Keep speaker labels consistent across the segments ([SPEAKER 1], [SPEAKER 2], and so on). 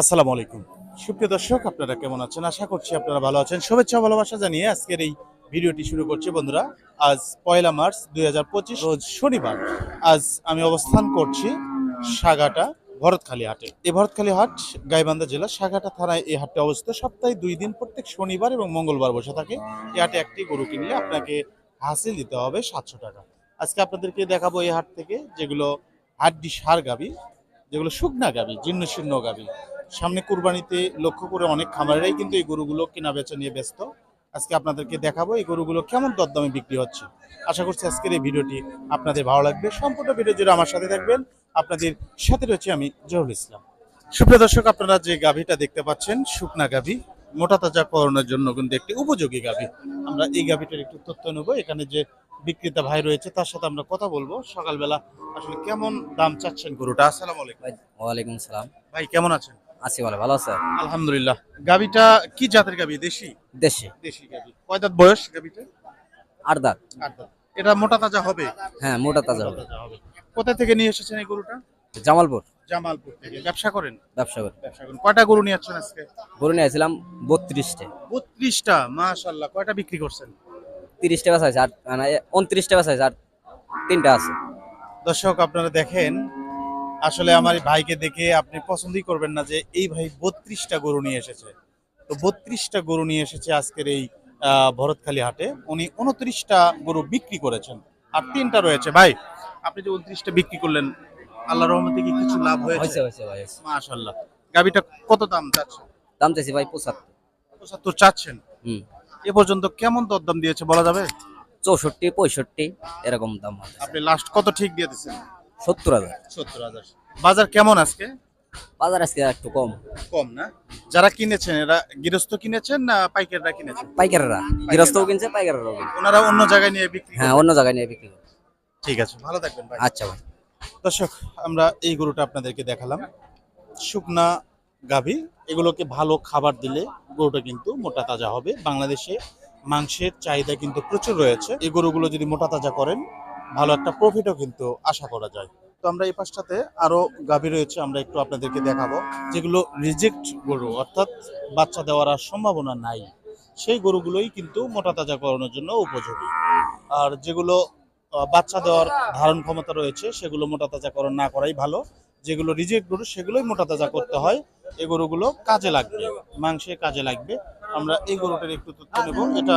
[SPEAKER 1] আসসালামু আলাইকুম। সুপ্রিয় দর্শক, আপনারা কেমন আছেন? আশা করছি আপনারা ভালো আছেন। শুভেচ্ছা ভালোবাসা জানিয়ে আজকের এই ভিডিওটি শুরু করছি। বন্ধুরা, আজ পয়লা মার্চ দুই হাজার পঁচিশ, রোজ শনিবার। আজ আমি অবস্থান করছি সাগাটা ভরতখালী হাটে। এই ভরতখালী হাট গাইবান্ধা জেলা সাগাটা থানায় এই হাটটি অবস্থিত। সপ্তাহে দুই দিন, প্রত্যেক শনিবার এবং মঙ্গলবার বসে থাকে। এই হাটে একটি গরু কিনলে আপনাকে হাসিল দিতে হবে সাতশো টাকা। আজকে আপনাদেরকে দেখাবো এই হাট থেকে যেগুলো হাড্ডি সার গাবি, যেগুলো শুকনা গাবি জীর্ণ শীর্ণ গাবি। সামনে কুরবানিতে লক্ষ্য করে অনেক খামারেরাই কিন্তু এই গরুগুলো কেনা বেচা নিয়ে ব্যস্ত। আজকে আপনাদেরকে দেখাবো এই গরুগুলো কেমন দরদামে বিক্রি হচ্ছে। আশা করছি আজকের এই ভিডিওটি আপনাদের ভালো লাগবে। সম্পূর্ণ ভিডিও জুড়ে আমার সাথে থাকবেন। আপনাদের সাথে রয়েছে আমি জহুরুল ইসলাম। সুপ্রিয় দর্শক আপনারা যে গাভীটা দেখতে পাচ্ছেন শুকনা গাভী মোটা তাজা করণের জন্য কিন্তু একটি উপযোগী গাভী। আমরা এই গাভীটার একটু তথ্য নেব। এখানে যে বিক্রেতা ভাই রয়েছে তার সাথে আমরা কথা বলব। সকালবেলা আসলে কেমন দাম চাচ্ছেন গরুটা? আসসালামু আলাইকুম।
[SPEAKER 2] ওয়ালাইকুম সালাম।
[SPEAKER 1] ভাই কেমন আছেন?
[SPEAKER 2] আছি ভালো ভালো আছে
[SPEAKER 1] আলহামদুলিল্লাহ। গাবিটা কি জাতের গাবি দেশি?
[SPEAKER 2] দেশে।
[SPEAKER 1] দেশি গাবি কয় দাঁত বয়স গাবিটা
[SPEAKER 2] আট দাঁত।
[SPEAKER 1] আট দাঁত। এটা মোটা তাজা হবে?
[SPEAKER 2] হ্যাঁ মোটা তাজা হবে।
[SPEAKER 1] তাজা হবে। কোথা থেকে নিয়ে এসেছেন এই গরুটা?
[SPEAKER 2] জামালপুর।
[SPEAKER 1] জামালপুর থেকে। ব্যবসা করেন?
[SPEAKER 2] ব্যবসা করে।
[SPEAKER 1] ব্যবসা করেন। কয়টা গরু নিয়ে আসছেন আজকে?
[SPEAKER 2] গরু নিয়ে আসছিলাম বত্রিশটে।
[SPEAKER 1] বত্রিশটা? মাশাল্লাহ কয়টা বিক্রি করছেন?
[SPEAKER 2] তিরিশটা বাস আছে আর মানে উনত্রিশটা বাস আছে আর তিনটা আছে।
[SPEAKER 1] দর্শক আপনারা দেখেন আসলে আমার এই ভাইকে দেখে আপনি পছন্দই করবেন না যে এই ভাই বত্রিশটা গরু নিয়ে এসেছে। তো বত্রিশটা গরু নিয়ে এসেছে আজকের এই ভরতখালী হাটে। উনি উনত্রিশটা গরু বিক্রি করেছেন। আর তিনটা রয়েছে। ভাই আপনি যে উনত্রিশটা বিক্রি করলেন আল্লাহ রহমতে কি কিছু লাভ
[SPEAKER 2] হয়েছে।
[SPEAKER 1] মাশাল্লাহ গাবিটা কত দাম চাচ্ছেন?
[SPEAKER 2] দাম চাইছি ভাই পঁচাত্তর।
[SPEAKER 1] পঁচাত্তর চাচ্ছেন?
[SPEAKER 2] হুম।
[SPEAKER 1] এ পর্যন্ত কেমন দরদাম দিয়েছে বলা যাবে?
[SPEAKER 2] চৌষট্টি পঁয়ষট্টি এরকম দাম
[SPEAKER 1] আপনি লাস্ট কত ঠিক দিয়ে দিচ্ছেন?
[SPEAKER 2] সত্তর হাজার।
[SPEAKER 1] সত্তর হাজার। বাজার কেমন আজকে?
[SPEAKER 2] বাজার আজকে একটু কম।
[SPEAKER 1] কম না? যারা কিনেছেন এরা গৃহস্থ কিনেছেন না পাইকাররা কিনেছেন?
[SPEAKER 2] পাইকাররা। গৃহস্থও কিনছে পাইকাররাও
[SPEAKER 1] ওনারা অন্য জায়গায় নিয়ে বিক্রি
[SPEAKER 2] হ্যাঁ অন্য জায়গায় নিয়ে বিক্রি
[SPEAKER 1] ঠিক আছে ভালো থাকবেন ভাই।
[SPEAKER 2] আচ্ছা ভাই।
[SPEAKER 1] দর্শক আমরা এই গরুটা আপনাদেরকে দেখালাম। শুকনা গাভী এগুলোকে ভালো খাবার দিলে গরুটা কিন্তু মোটা তাজা হবে। বাংলাদেশে মাংসের চাহিদা কিন্তু প্রচুর রয়েছে। এই গরুগুলো যদি মোটা তাজা করেন ভালো একটা প্রফিটও কিন্তু আশা করা যায়। তো আমরা এই পাশটাতে আরও গাভী রয়েছে, আমরা একটু আপনাদেরকে দেখাবো, যেগুলো রিজেক্ট গরু, অর্থাৎ বাচ্চা দেওয়ার আর সম্ভাবনা নাই। সেই গরুগুলোই কিন্তু মোটা তাজা করানোর জন্য উপযোগী। আর যেগুলো বাচ্চা দেওয়ার ধারণ ক্ষমতা রয়েছে, সেগুলো মোটা তাজাকরণ না করাই ভালো। যেগুলো রিজেক্ট গরু, সেগুলোই মোটা তাজা করতে হয়। এই গরুগুলো কাজে লাগবে, মাংসে কাজে লাগবে। আমরা এই গরুটার একটু তথ্য নেব। এটা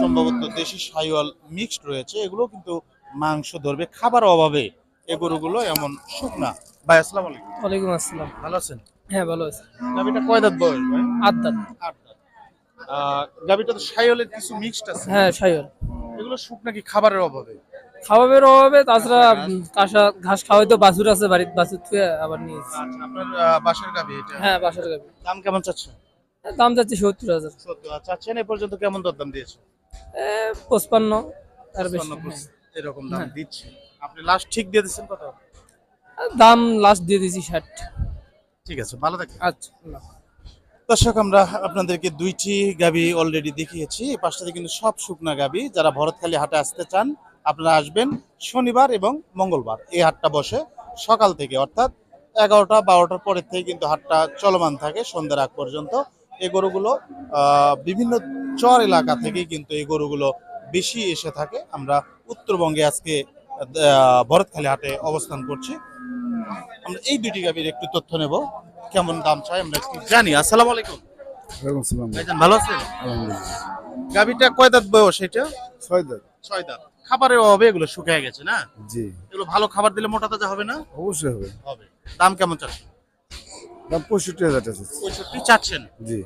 [SPEAKER 1] সম্ভবত দেশি সাইওয়াল মিক্সড রয়েছে। এগুলো কিন্তু মাংস ধরবে খাবার অভাবে এই গরুগুলো এমন শুকনা। ভাই আসসালাম আলাইকুম।
[SPEAKER 3] ওয়ালাইকুম আসসালাম।
[SPEAKER 1] ভালো আছেন?
[SPEAKER 3] হ্যাঁ ভালো আছে।
[SPEAKER 1] গাবিটা কয় দাঁত বয়স ভাই?
[SPEAKER 3] আদাত
[SPEAKER 1] আট দাঁত। গাবিটা তো সাইওয়ালের কিছু মিক্সড আছে।
[SPEAKER 3] হ্যাঁ সাইল
[SPEAKER 1] এগুলো শুকনা কি খাবারের অভাবে?
[SPEAKER 3] খাবারের অভাবে তাছাড়া কাঁসা ঘাস খাওয়াই তো বাছুর আছে বাড়িতে বাছুর থুয়ে আবার নিয়েছি
[SPEAKER 1] আচ্ছা আপনার বাসার গাবি এটা?
[SPEAKER 3] হ্যাঁ বাসার গাবি
[SPEAKER 1] দাম কেমন চাচ্ছেন?
[SPEAKER 3] দাম যাচ্ছে সত্তর হাজার।
[SPEAKER 1] সত্তর চাচ্ছেন এ পর্যন্ত কেমন দরদাম দিয়েছে?
[SPEAKER 3] এ, পঁচপান্ন তার বেশি।
[SPEAKER 1] এরকম দাম
[SPEAKER 3] হ্যাঁ।
[SPEAKER 1] দিচ্ছে। আপনি লাস্ট ঠিক দিয়ে দিচ্ছেন কত?
[SPEAKER 3] দাম লাস্ট দিয়ে দিয়েছি ষাট।
[SPEAKER 1] ঠিক আছে ভালো থাকবেন।
[SPEAKER 3] আচ্ছা আল্লাহ।
[SPEAKER 1] দর্শক আমরা আপনাদেরকে দুইটি গাবি অলরেডি দেখিয়েছি। এই পাশটাতে কিন্তু সব শুকনা গাবি। যারা ভরতখালী হাটে আসতে চান আপনারা আসবেন শনিবার এবং মঙ্গলবার। এই হাটটা বসে সকাল থেকে অর্থাৎ এগারোটা বারোটার পরের থেকে কিন্তু হাটটা চলমান থাকে সন্ধ্যার আগ পর্যন্ত। এই গরুগুলো আহ, বিভিন্ন চর এলাকা থেকে কিন্তু এই গরুগুলো বেশি এসে থাকে। আমরা উত্তরবঙ্গে আজকে ভরতখালী হাটে অবস্থান করছি। আমরা এই দুটি গাবির একটু তথ্য নেব। কেমন দাম চাই আমরা একটু জানি। আসসালামু আলাইকুম। ভালো আছেন? গাবিটা কয় দাঁত বয়স এটা?
[SPEAKER 4] ছয় দাঁত।
[SPEAKER 1] ছয় দাঁত। খাবারের অভাবে এগুলো শুকিয়ে গেছে না?
[SPEAKER 4] জি।
[SPEAKER 1] এগুলো ভালো খাবার দিলে মোটা তাজা হবে না?
[SPEAKER 4] অবশ্যই হবে।
[SPEAKER 1] হবে। দাম কেমন চাচ্ছেন?
[SPEAKER 4] দাম পঁয়ষট্টি হাজার টাকা
[SPEAKER 1] পঁয়ষট্টি চাচ্ছেন?
[SPEAKER 4] জি।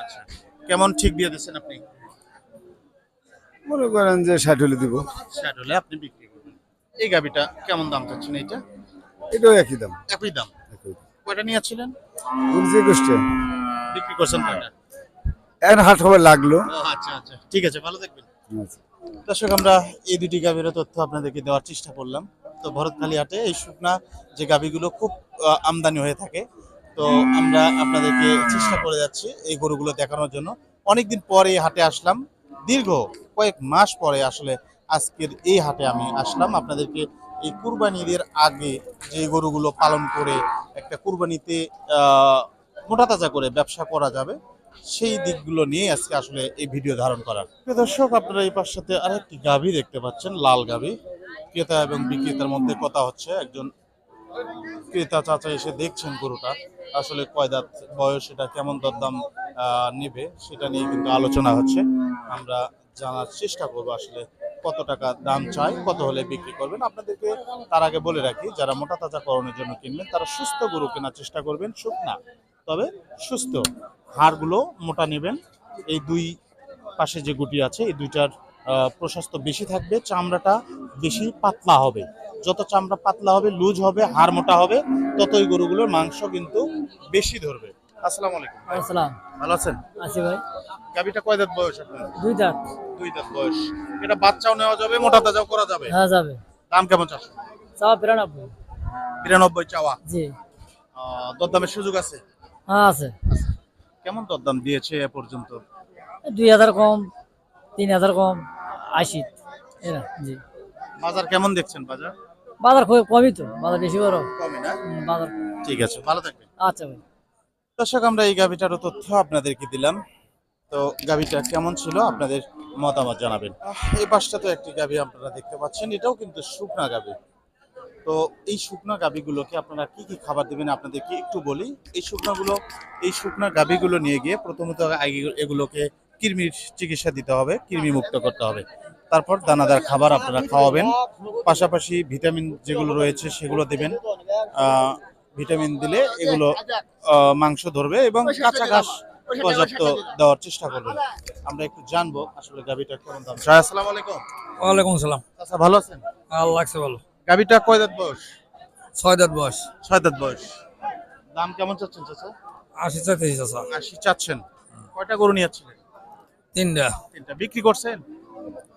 [SPEAKER 1] আচ্ছা। কেমন ঠিক দিয়ে দিচ্ছেন আপনি?
[SPEAKER 4] মনে করেন যে ষাট হলে দিব।
[SPEAKER 1] ষাট হলে আপনি বিক্রি করবেন। এই গাবিটা কেমন দাম চাচ্ছেন এইটা?
[SPEAKER 4] এটাও একই দাম।
[SPEAKER 1] একই দাম। কয়টা নিয়েছিলেন?
[SPEAKER 4] বলছি একুশটা
[SPEAKER 1] বিক্রি করছেন কয়টা?
[SPEAKER 4] এখন হাট খবর লাগল।
[SPEAKER 1] আচ্ছা আচ্ছা। ঠিক আছে ভালো থাকবেন
[SPEAKER 4] আচ্ছা।
[SPEAKER 1] দর্শক আমরা এই দুটি গাভীর তথ্য আপনাদেরকে দেওয়ার চেষ্টা করলাম। তো ভরতখালী হাটে এই শুকনা যে গাভীগুলো খুব আমদানি হয়ে থাকে তো আমরা আপনাদেরকে চেষ্টা করে যাচ্ছি এই গরুগুলো দেখানোর জন্য। অনেকদিন পরে হাটে আসলাম। দীর্ঘ কয়েক মাস পরে আসলে আজকের এই হাটে আমি আসলাম। আপনাদেরকে এই কুরবানিদের আগে যে গরুগুলো পালন করে একটা কুরবানিতে মোটা তাজা করে ব্যবসা করা যাবে, সেই দিকগুলো নিয়ে আজকে আসলে এই ভিডিও ধারণ করার। প্রিয় দর্শক, আপনারা এই পাশাতে আরেকটি গাভী দেখতে পাচ্ছেন, লাল গাভী। ক্রেতা এবং বিক্রেতার মধ্যে কথা হচ্ছে। একজন ক্রেতা চাচা এসে দেখছেন গরুটা, আসলে কয় দাঁত বয়স এটা কেমন দরদাম নেবে, সেটা নিয়ে কিন্তু আলোচনা হচ্ছে। আমরা জানার চেষ্টা করব আসলে কত টাকা দাম চাই কত হলে বিক্রি করবেন। আপনাদেরকে তার আগে বলে রাখি, যারা মোটা তাজা করণের জন্য কিনবেন, তারা সুস্থ গরু কেনার চেষ্টা করবেন শুকনা তবে সুস্থ হাড়গুলো মোটা নেবেন। এই দুই পাশে যে গুটি আছে, এই দুইটার প্রশস্ত বেশি থাকবে, চামড়াটা বেশি পাতলা হবে। যত চামড়া পাতলা হবে, লুজ হবে, হাড় মোটা হবে, ততই গরুগুলোর মাংস কিন্তু বেশি ধরবে। আসসালামু আলাইকুম।
[SPEAKER 3] আসসালাম।
[SPEAKER 1] ভালো আছেন?
[SPEAKER 3] আছি ভাই।
[SPEAKER 1] গাবিটা কয় দাঁত বয়স আপনার?
[SPEAKER 3] দুই দাঁত
[SPEAKER 1] দুই দাঁত বয়স। এটা বাচ্চাও নেওয়া যাবে মোটা তাজাও করা যাবে?
[SPEAKER 3] হ্যাঁ যাবে।
[SPEAKER 1] দাম কেমন চাষ
[SPEAKER 3] চাওয়া বিরানব্বই।
[SPEAKER 1] বিরানব্বই চাওয়া?
[SPEAKER 3] জি।
[SPEAKER 1] দরদামের সুযোগ আছে?
[SPEAKER 3] হ্যাঁ আছে।
[SPEAKER 1] কেমন দরদাম দিয়েছে এ পর্যন্ত?
[SPEAKER 3] দুই হাজার কম তিন হাজার কম আশি। এরা জি।
[SPEAKER 1] বাজার কেমন দেখছেন বাজার?
[SPEAKER 3] বাজার খুব কমই তো বাজার বেশি বড়।
[SPEAKER 1] কমই না?
[SPEAKER 3] বাজার।
[SPEAKER 1] ঠিক আছে ভালো থাকবেন।
[SPEAKER 3] আচ্ছা ভাই।
[SPEAKER 1] দর্শক, আমরা এই গাভিটারও তথ্য আপনাদেরকে দিলাম। তো গাভিটা কেমন ছিল? আপনাদের মতামত জানাবেন। এই পাশটা তো একটি গাভি আপনারা দেখতে পাচ্ছেন, এটাও কিন্তু শুকনা গাভি। তো এই শুকনা গাভিগুলোকে আপনারা কি কি খাবার দেবেন আপনাদেরকে একটু বলি। এই শুকনাগুলো, এই শুকনা গাভিগুলো নিয়ে গিয়ে প্রথমত আগে এগুলোকে কৃমির চিকিৎসা দিতে হবে কৃমি মুক্ত করতে হবে। তারপর দানাদার খাবার আপনারা খাওয়াবেন। পাশাপাশি ভিটামিন যেগুলো রয়েছে সেগুলো দেবেন। ভিটামিন দিলে এগুলো আহ, মাংস ধরবে এবং কাঁচা ঘাস পর্যাপ্ত দেওয়ার চেষ্টা করবেন। আমরা একটু জানব আসলে গাভিটা কেমন দাম। শাহ আসসালামু আলাইকুম।
[SPEAKER 5] ওয়ালাইকুম সালাম
[SPEAKER 1] আচ্ছা ভালো আছেন?
[SPEAKER 5] আল্লাহ লাগছে ভালো।
[SPEAKER 1] গাভিটা কয় দাঁত বয়স?
[SPEAKER 5] ছয় দাঁত বয়স।
[SPEAKER 1] ছয় দাঁত বয়স। দাম কেমন চাচ্ছেন চাচা?
[SPEAKER 5] আশি চাইতেছি চাচা।
[SPEAKER 1] আশি চাচ্ছেন। কয়টা গরু নিয়ে যাচ্ছিলেন?
[SPEAKER 5] তিনটা।
[SPEAKER 1] তিনটা। বিক্রি করছেন?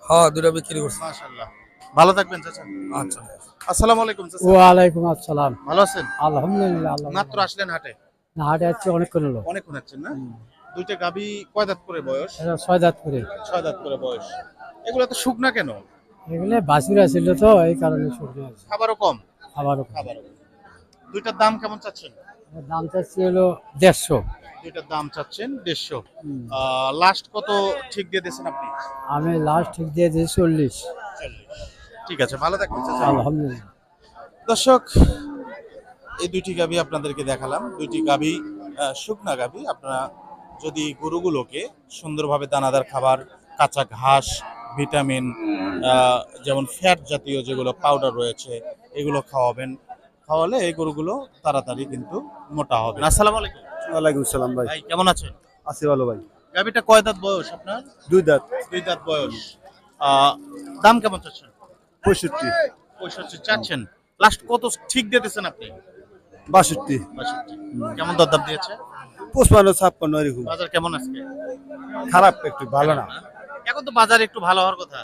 [SPEAKER 5] হ্যাঁ দুটা বিক্রি করছে।
[SPEAKER 1] মাশাআল্লাহ। ভালো থাকবেন চাচা।
[SPEAKER 5] আচ্ছা।
[SPEAKER 1] আসসালামু আলাইকুম চাচা।
[SPEAKER 3] আসসালাম।
[SPEAKER 1] ভালো আছেন?
[SPEAKER 3] আলহামদুলিল্লাহ
[SPEAKER 1] মাত্র আসলেন হাটে?
[SPEAKER 3] না হাটে আছে অনেকক্ষণ হলো
[SPEAKER 1] অনেক হচ্ছেন না? দুইটা গাভি কয় দাঁত করে বয়স?
[SPEAKER 3] ছয় দাঁত করে।
[SPEAKER 1] ছয় দাঁত করে বয়স। এগুলো তো শুকনা কেন?
[SPEAKER 3] এগুলো বাছুরা ছিল তো এই কারণে আছে।
[SPEAKER 1] খাবারও কম?
[SPEAKER 3] খাবারও
[SPEAKER 1] খাবারও দুইটার দাম কেমন চাচ্ছেন?
[SPEAKER 3] দাম চাচ্ছি হলো দেড়শো।
[SPEAKER 1] দুইটার দাম চাচ্ছেন দেড়শো। লাস্ট কত ঠিক দিয়ে দিয়েছেন আপনি?
[SPEAKER 3] আমি লাস্ট ঠিক দিয়ে দিয়েছি চল্লিশ।
[SPEAKER 1] ঠিক আছে ভালো থাকবেন চাচা।
[SPEAKER 3] আলহামদুলিল্লাহ।
[SPEAKER 1] দর্শক এই দুইটি গাভি আপনাদেরকে দেখালাম। দুইটি গাভি শুকনা গাভি। আপনারা যদি গরুগুলোকে সুন্দরভাবে দানাদার খাবার কাঁচা ঘাস ভিটামিন যেমন ফ্যাট জাতীয় যেগুলো পাউডার রয়েছে এগুলো খাওয়াবেন। খাওয়ালে এই গরুগুলো তাড়াতাড়ি কিন্তু মোটা হবে। আসসালামু আলাইকুম।
[SPEAKER 4] ওয়ালাইকুম সালাম ভাই।
[SPEAKER 1] ভাই কেমন আছেন?
[SPEAKER 4] আছি ভালো ভাই।
[SPEAKER 1] গাভিটা কয় দাঁত বয়স আপনার?
[SPEAKER 4] দুই দাঁত।
[SPEAKER 1] দুই দাঁত বয়স। দাম কেমন চাচ্ছেন?
[SPEAKER 4] পঁয়ষট্টি।
[SPEAKER 1] পঁয়ষট্টি চাচ্ছেন। লাস্ট কত ঠিক দিতেছেন আপনি?
[SPEAKER 4] বাষট্টি।
[SPEAKER 1] কেমন দরদাম দিয়েছে?
[SPEAKER 4] পঁচপান্ন ছাপ্পান্ন এরকম।
[SPEAKER 1] বাজার কেমন আজকে?
[SPEAKER 4] খারাপ একটু ভালো না।
[SPEAKER 1] এখন তো বাজার একটু ভালো হওয়ার কথা।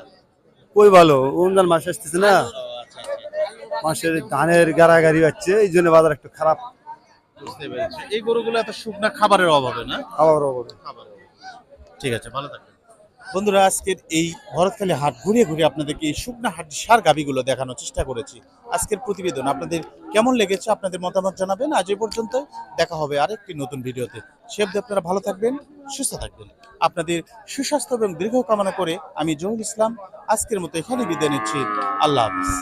[SPEAKER 4] কই ভালো রমজান মাস আসতেছে না?
[SPEAKER 1] ও, আচ্ছা, আচ্ছা,
[SPEAKER 4] মাসের ধানের গাড়াগাড়ি হচ্ছে এই জন্য বাজার একটু খারাপ।
[SPEAKER 1] বুঝতে পেরেছি। এই গরুগুলো এত শুকনা খাবারের অভাবে না?
[SPEAKER 4] অভাবে।
[SPEAKER 1] খাবারের অভাবে। ঠিক আছে ভালো থাকবেন। বন্ধুরা, আজকের এই ভরতখালী হাট ঘুরিয়ে ঘুরিয়ে আপনাদেরকে এই শুকনা হাট সার গাবিগুলো দেখানোর চেষ্টা করেছি। আজকের প্রতিবেদন আপনাদের কেমন লেগেছে আপনাদের মতামত জানাবেন। আজ এ পর্যন্ত দেখা হবে আরেকটি নতুন ভিডিওতে। সে আপনারা ভালো থাকবেন, সুস্থ থাকবেন। আপনাদের সুস্বাস্থ্য এবং দীর্ঘ কামনা করে আমি জহুল ইসলাম, আজকের মতো এখানে বিদায় নিচ্ছি। আল্লাহ হাফিজ।